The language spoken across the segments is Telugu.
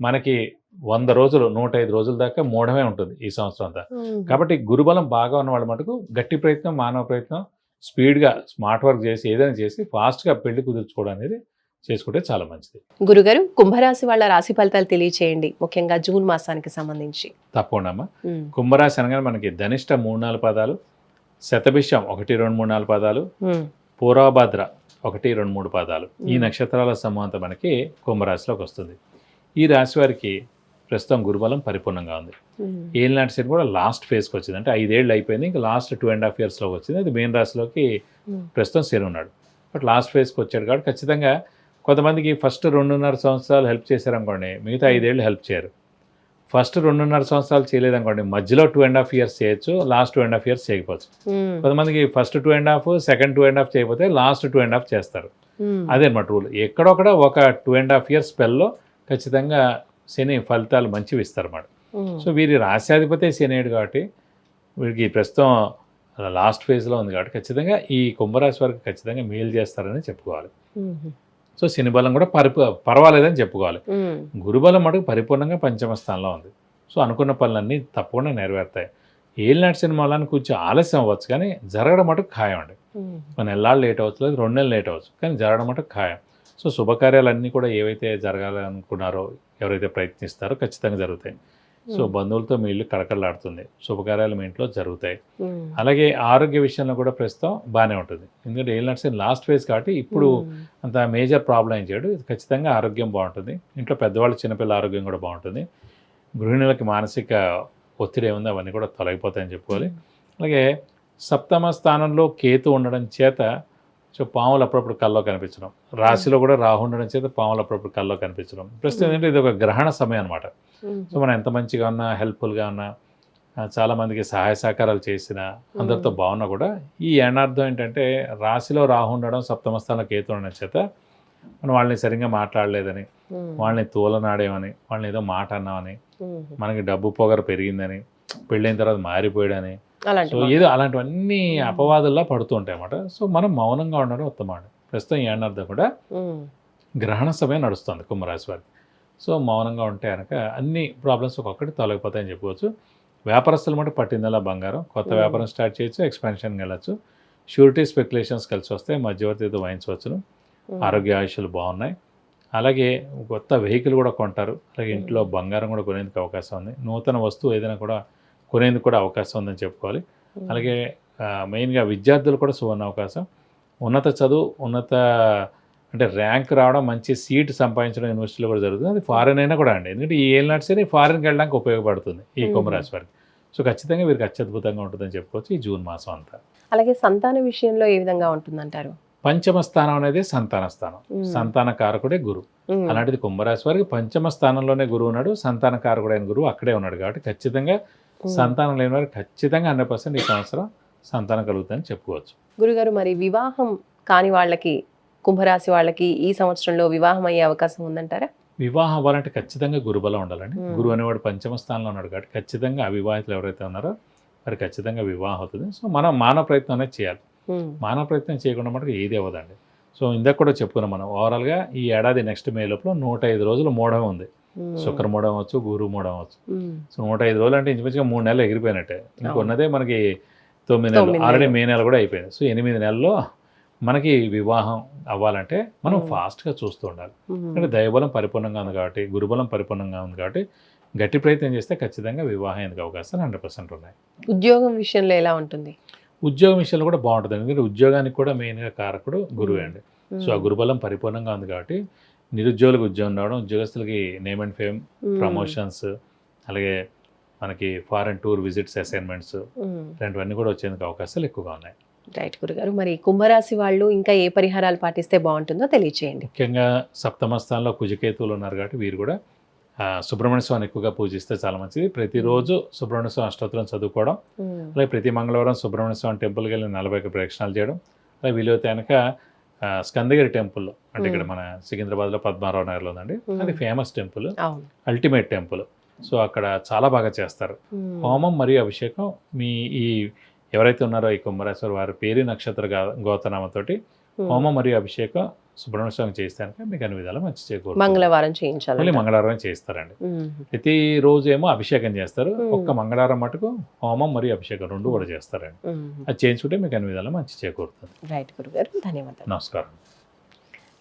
మనకి వంద రోజులు నూట ఐదు రోజుల దాకా మూఢమే ఉంటుంది ఈ సంవత్సరం అంతా. కాబట్టి గురుబలం బాగా ఉన్న వాళ్ళ మటుకు గట్టి ప్రయత్నం మానవ ప్రయత్నం స్పీడ్గా స్మార్ట్ వర్క్ చేసి ఏదైనా చేసి ఫాస్ట్గా పెళ్ళి కుదుర్చుకోవడం అనేది చేసుకుంటే చాలా మంచిది. గురుగారు కుంభరాశి వాళ్ళ రాశి ఫలితాలు తెలియచేయండి. ముఖ్యంగా జూన్ మాసానికి సంబంధించి. తప్పకుండా అమ్మా. కుంభరాశి అనగానే మనకి ధనిష్ట మూడు నాలుగు పదాలు శతభిషం ఒకటి రెండు మూడు నాలుగు పదాలు పూర్వభద్ర ఒకటి రెండు మూడు పదాలు. ఈ. నక్షత్రాల సమూహంతో మనకి కుంభరాశిలోకి వస్తుంది. ఈ రాశి వారికి ప్రస్తుతం గురుబలం పరిపూర్ణంగా ఉంది. ఏలినాటి శని కూడా లాస్ట్ ఫేజ్కి వచ్చింది. అంటే ఐదేళ్ళు అయిపోయింది. ఇంకా లాస్ట్ టూ అండ్ హాఫ్ ఇయర్స్లోకి వచ్చింది. అది మెయిన్ రాశిలోకి ప్రస్తుతం శని ఉన్నాడు. బట్ లాస్ట్ ఫేజ్కి వచ్చాడు కాబట్టి ఖచ్చితంగా కొంతమందికి ఫస్ట్ రెండున్నర సంవత్సరాలు హెల్ప్ చేశారనుకోండి మిగతా ఐదేళ్ళు హెల్ప్ చేయరు. ఫస్ట్ రెండున్నర సంవత్సరాలు చేయలేదనుకోండి మధ్యలో టూ అండ్ హాఫ్ ఇయర్స్ చేయొచ్చు. Last two and half years చేయకపోవచ్చు. కొంతమందికి first two and half second two and half చేయకపోతే లాస్ట్ టూ అండ్ హాఫ్ చేస్తారు. అదే అనమాట రూల్. ఎక్కడొక్కడ ఒక టూ అండ్ హాఫ్ ఇయర్స్ స్పెల్లో ఖచ్చితంగా శని ఫలితాలు మంచివి ఇస్తారన్నమాట. సో వీరి రాశ్యాధిపతి శనియుడు కాబట్టి వీరికి ప్రస్తుతం లాస్ట్ ఫేజ్లో ఉంది కాబట్టి ఖచ్చితంగా ఈ కుంభరాశి వారికి ఖచ్చితంగా మేలు చేస్తారని చెప్పుకోవాలి. సో శని బలం కూడా పరిప పర్వాలేదని చెప్పుకోవాలి. గురుబలం మటుకు పరిపూర్ణంగా పంచమ స్థానంలో ఉంది సో అనుకున్న పనులన్నీ తప్పకుండా నెరవేరుతాయి ఏలినాటి సినిమాలను కొంచెం ఆలస్యం అవ్వచ్చు కానీ జరగడం మటుకు ఖాయం అండి. ఒక నెలలు లేట్ అవ్వచ్చు లేదు రెండు నెలలు లేట్ అవ్వచ్చు కానీ జరగడం మటుకు ఖాయం సో శుభకార్యాలన్నీ కూడా ఏవైతే జరగాలనుకున్నారో ఎవరైతే ప్రయత్నిస్తారో ఖచ్చితంగా జరుగుతాయి. So um. బంధువులతో మీ ఇల్లు కడకడలాడుతుంది శుభకార్యాలు మీ ఇంట్లో జరుగుతాయి. ఉమ్. అలాగే ఆరోగ్య విషయంలో కూడా ప్రస్తుతం బాగానే ఉంటుంది. ఎందుకంటే ఏలినాటి లాస్ట్ ఫేజ్ కాబట్టి ఇప్పుడు ఉమ్. అంత మేజర్ ప్రాబ్లం ఏం చేయడు. ఖచ్చితంగా ఆరోగ్యం బాగుంటుంది. ఇంట్లో పెద్దవాళ్ళు చిన్నపిల్లల ఆరోగ్యం కూడా బాగుంటుంది. గృహిణులకి మానసిక ఒత్తిడి ఏముందో అవన్నీ కూడా తొలగిపోతాయని చెప్పుకోవాలి. అలాగే సప్తమ స్థానంలో కేతు ఉండడం చేత సో పాములు అప్పుడప్పుడు కల్లో కనిపించడం రాశిలో కూడా రాహు ఉండడం చేత పాములు అప్పుడప్పుడు కల్లో కనిపించడం ప్రస్తుతం ఏంటంటే ఇది ఒక గ్రహణ సమయం అనమాట ఉమ్. సో మనం ఎంత మంచిగా ఉన్నా హెల్ప్ఫుల్గా ఉన్నా ఆ, చాలా మందికి సహాయ సహకారాలు చేసిన అందరితో బాగున్నా కూడా ఈ ఏనార్థం ఏంటంటే రాశిలో రాహు ఉండడం సప్తమ స్థానంలో కేతు ఉండడం చేత మనం వాళ్ళని సరిగ్గా మాట్లాడలేదని. వాళ్ళని తూలనాడేమని వాళ్ళని ఏదో మాట అన్నామని. మనకి డబ్బు పొగరు పెరిగిందని పెళ్ళైన తర్వాత మారిపోయాడని సో ఏదో అలాంటివన్నీ అపవాదుల్లా పడుతూ ఉంటాయి అన్నమాట సో మనం మౌనంగా ఉండడం ఉత్తమం. ప్రస్తుతం ఏనార్థం కూడా. గ్రహణ సమయం నడుస్తుంది కుంభరాశి వారికి సో మౌనంగా ఉంటే కనుక అన్ని ప్రాబ్లమ్స్ ఒక్కొక్కటి తొలగిపోతాయని చెప్పుకోవచ్చు. వ్యాపారస్తులు మటు పట్టిందల్లా బంగారం. కొత్త. వ్యాపారం స్టార్ట్ చేయొచ్చు ఎక్స్పాన్షన్కి వెళ్ళచ్చు. షూరిటీ స్పెక్యులేషన్స్ కలిసి వస్తాయి మధ్యవర్తితో వహించవచ్చును ఉమ్. ఆరోగ్య ఆయుష్లు బాగున్నాయి. అలాగే కొత్త వెహికల్ కూడా కొంటారు. అలాగే ఇంట్లో బంగారం కూడా కొనేందుకు అవకాశం ఉంది. నూతన వస్తువు ఏదైనా కూడా కొనేందుకు కూడా అవకాశం ఉందని చెప్పుకోవాలి. అలాగే మెయిన్గా విద్యార్థులు కూడా సువర్ణ అవకాశం ఉన్నత చదువు ఉన్నత అంటే ర్యాంక్ రావడం మంచి సీట్ సంపాదించడం యూనివర్సిటీలో కూడా జరుగుతుంది అది ఫారెన్ అయినా కూడా అండి ఎందుకంటే ఈ ఏళ్ళ సరే ఫారెన్కి వెళ్ళడానికి ఉపయోగపడుతుంది ఈ. కుంభరాశి వారికి సో ఖచ్చితంగా వీరికి అత్యద్భుతంగా ఉంటుందని చెప్పుకోవచ్చు ఈ జూన్ మాసం అంతా అలాగే సంతాన విషయంలో ఏ విధంగా ఉంటుందంటారు పంచమ స్థానం అనేది సంతాన స్థానం. సంతాన కారకుడే గురు. అలాంటిది కుంభరాశి వారికి పంచమ స్థానంలోనే గురువు ఉన్నాడు సంతాన కారకుడైన గురువు అక్కడే ఉన్నాడు కాబట్టి ఖచ్చితంగా. సంతానం లేని వారికి ఖచ్చితంగా హండ్రెడ్ పర్సెంట్ ఈ సంవత్సరం సంతానం కలుగుతుందని చెప్పుకోవచ్చు. గురుగారు మరి వివాహం కాని వాళ్ళకి కుంభరాశి వాళ్ళకి ఈ సంవత్సరంలో వివాహం అయ్యే అవకాశం ఉందంటారా? వివాహం అవ్వాలంటే ఖచ్చితంగా గురుబలం ఉండాలండి. గురువు అనేవాడు పంచమ స్థానంలో ఉన్నాడు కాబట్టి ఖచ్చితంగా అవివాహితులు ఎవరైతే ఉన్నారో వారు ఖచ్చితంగా వివాహం అవుతుంది. సో మనం మానవ ప్రయత్నం అనేది చేయాలి. మానవ ప్రయత్నం చేయకుండా మనకు ఏది అవ్వదండి. సో ఇందాక కూడా చెప్పుకున్నాం మనం ఓవరాల్గా ఈ ఏడాది నెక్స్ట్ మే లోపల నూట ఐదు రోజులు మూఢం ఉంది. ఉమ్. శుక్ర మూఢం అవచ్చు గురు మూఢం అవచ్చు. సో నూట ఐదు రోజులు అంటే ఇంచుమించుగా మూడు నెలలు ఎగిరిపోయినట్టే ఇంకొన్నదే మనకి తొమ్మిది నెలలు ఆల్రెడీ. మే నెల కూడా అయిపోయింది సో ఎనిమిది నెలల్లో మనకి వివాహం అవ్వాలంటే మనం. ఫాస్ట్గా చూస్తూ ఉండాలి. ఎందుకంటే దైవబలం పరిపూర్ణంగా ఉంది కాబట్టి గురుబలం పరిపూర్ణంగా ఉంది కాబట్టి గట్టి ప్రయత్నం చేస్తే ఖచ్చితంగా వివాహం ఎందుకు అవకాశాలు హండ్రెడ్ పర్సెంట్ ఉన్నాయి ఉద్యోగం విషయంలో ఎలా ఉంటుంది ఉద్యోగం విషయంలో కూడా బాగుంటుంది ఎందుకంటే ఉద్యోగానికి కూడా మెయిన్గా కారకుడు గురువే అండి. సో ఆ గురుబలం పరిపూర్ణంగా ఉంది కాబట్టి నిరుద్యోగులకు ఉద్యోగం రావడం ఉద్యోగస్తులకి నేమ్ అండ్ ఫేమ్. ప్రమోషన్స్ అలాగే మనకి ఫారెన్ టూర్ విజిట్స్ అసైన్మెంట్స్. ఇలాంటివన్నీ కూడా వచ్చేందుకు అవకాశాలు ఎక్కువగా ఉన్నాయి రైట్ గురుగారు మరి కుంభరాశి వాళ్ళు ఇంకా ఏ పరిహారాలు పాటిస్తే బాగుంటుందో తెలియచేయండి ముఖ్యంగా సప్తమ స్థానంలో కుజకేతువులు ఉన్నారు కాబట్టి వీరు కూడా సుబ్రహ్మణ్య స్వామిని ఎక్కువగా పూజిస్తే చాలా మంచిది ప్రతిరోజు సుబ్రహ్మణ్య స్వామి అష్టోత్తరం చదువుకోవడం. అలాగే ప్రతి మంగళవారం సుబ్రహ్మణ్య స్వామి టెంపుల్కి వెళ్ళి నలభై ప్రదక్షిణాలు చేయడం అలాగే వీలైతే కనుక స్కందగిరి టెంపుల్ అంటే ఇక్కడ మన సికింద్రాబాద్లో పద్మారావు నగర్లో ఉందండి అది. Famous temple ultimate temple so అక్కడ చాలా బాగా చేస్తారు. హోమం మరియు అభిషేకం మీ ఈ ఎవరైతే ఉన్నారో ఈ కుంభరాశ్వర్ వారి పేరు నక్షత్ర గోతనామతోటి. హోమం మరియు అభిషేకం సుబ్రహ్మణ్య స్వామి చేస్తానికి మీకు అన్ని విధాలు మంచి చేకూరు మంగళవారం మళ్ళీ చేయించాలి మంగళవారం చేస్తారండి. ప్రతి రోజు ఏమో అభిషేకం చేస్తారు. ఒక్క మంగళవారం మటుకు హోమం మరియు అభిషేకం రెండు కూడా చేస్తారండి. అది చేయించుకుంటే మీకు అన్ని విధాలు మంచి చేకూరుతుంది. రైట్ గురుగారు ధన్యవాదాలు. నమస్కారం.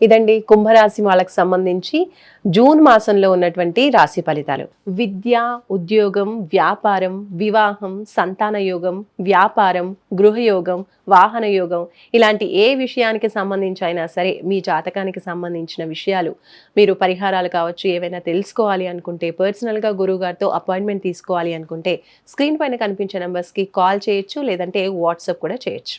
ఇదండి కుంభరాశి వాళ్ళకి సంబంధించి జూన్ మాసంలో ఉన్నటువంటి రాశి ఫలితాలు. విద్య ఉద్యోగం వ్యాపారం వివాహం సంతాన యోగం వ్యాపారం గృహయోగం వాహన యోగం ఇలాంటి ఏ విషయానికి సంబంధించి అయినా సరే మీ జాతకానికి సంబంధించిన విషయాలు మీరు పరిహారాలు కావచ్చు ఏవైనా తెలుసుకోవాలి అనుకుంటే పర్సనల్గా గురువుగారితో అపాయింట్మెంట్ తీసుకోవాలి అనుకుంటే స్క్రీన్ పైన కనిపించే నెంబర్స్కి కాల్ చేయొచ్చు లేదంటే వాట్సాప్ కూడా చేయొచ్చు.